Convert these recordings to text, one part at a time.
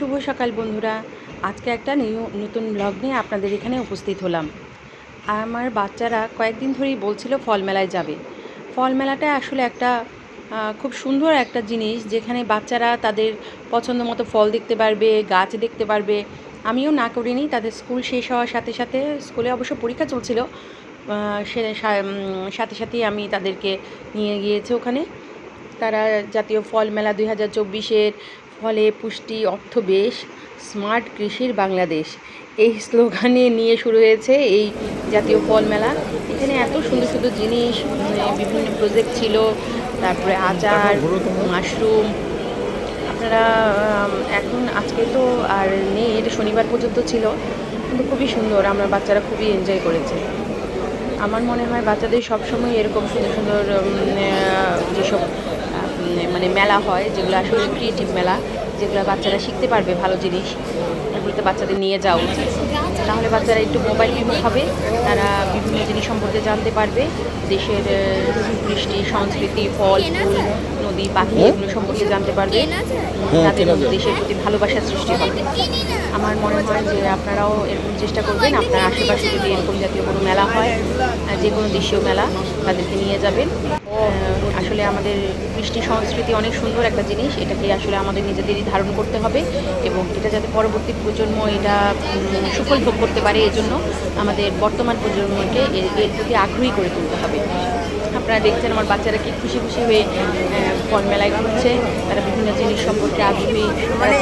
শুভ সকাল বন্ধুরা। আজকে একটা নতুন ব্লগ নিয়ে আপনাদের এখানে উপস্থিত হলাম। আমার বাচ্চারা কয়েকদিন ধরেই বলছিল ফল মেলায় যাবে। ফল মেলাটা আসলে একটা খুব সুন্দর একটা জিনিস যেখানে বাচ্চারা তাদের পছন্দ মতো ফল দেখতে পারবে, গাছ দেখতে পারবে। আমিও না করিনি, তাদের স্কুল শেষ হওয়ার সাথে সাথে স্কুলে অবশ্য পরীক্ষা চলছিল। সে সাথে সাথেই আমি তাদেরকে নিয়ে গিয়েছি ওখানে। তারা জাতীয় ফল মেলা দুই হাজার চব্বিশের ফলে পুষ্টি অর্থ বেশ স্মার্ট কৃষির বাংলাদেশ। এই স্লোগানে নিয়ে শুরু হয়েছে এই জাতীয় ফল মেলা। এখানে এত সুন্দর সুন্দর জিনিস মানে বিভিন্ন প্রজেক্ট ছিল, তারপরে আচার মাশরুম আপনারা এখন আজকে তো আর নেই, এটা শনিবার পর্যন্ত ছিল, কিন্তু খুবই সুন্দর, আমরা বাচ্চারা খুবই এনজয় করেছে। আমার মনে হয় বাচ্চাদের সবসময় এরকম সুন্দর সুন্দর যেসব মানে মেলা হয় যেগুলো আসলে ক্রিয়েটিভ মেলা যেগুলো বাচ্চারা শিখতে পারবে ভালো জিনিস এগুলোতে বাচ্চাদের নিয়ে যাওয়া উচিত। তাহলে বাচ্চারা একটু মোবাইল বিমুখ হবে তারা বিভিন্ন জিনিস সম্পর্কে জানতে পারবে দেশের কৃষ্টি সংস্কৃতি ফল ফুল নদী পাখি এগুলো সম্পর্কে জানতে পারবে। তাদের দেশের প্রতি ভালোবাসার সৃষ্টি হবে। আমার মনে হয় যে আপনারাও এরকম চেষ্টা করবেন আপনার আশেপাশে যদি এরকম জাতীয় কোনো মেলা হয় যে কোনো দেশীয় মেলা তাদেরকে নিয়ে যাবেন। আসলে আমাদের কৃষ্টি সংস্কৃতি অনেক সুন্দর একটা জিনিস। এটাকে আসলে আমাদের নিজেদেরই ধারণ করতে হবে এবং এটা যাতে পরবর্তী প্রজন্ম এটা সুফল ভোগ করতে পারে, এজন্য আমাদের বর্তমান প্রজন্মকে এর প্রতি আগ্রহী করে তুলতে হবে। আপনারা দেখছেন আমার বাচ্চারা কি খুশি খুশি হয়ে ফল মেলায় ঘুরছে তারা বিভিন্ন জিনিস সম্পর্কে আগ্রহী মানে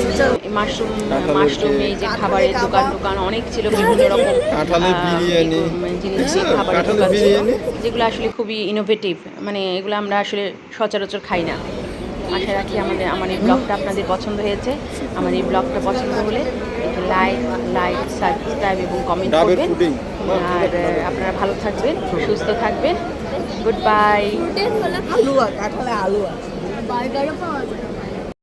উচ্চারণ মাশরুম মাশরুম এই যে খাবারের দোকান দোকান অনেক ছিল বিভিন্ন রকম। জিনিস হ্যাঁ, খাবারের দোকান ছিল যেগুলো আসলে খুবই ইনোভেটিভ মানে এগুলো আমরা আসলে সচরাচর খাই না। আশা রাখি আমাদের আমার এই ব্লগটা আপনাদের পছন্দ হয়েছে। আমার এই ব্লগটা পছন্দ হলে লাইক লাইক সাবস্ক্রাইব এবং কমেন্ট করবেন। আর আপনারা ভালো থাকবেন সুস্থ থাকবেন। গুড বাই আলুয়া কাঁঠালে আলুয়া বার্গারও পাওয়া যায়।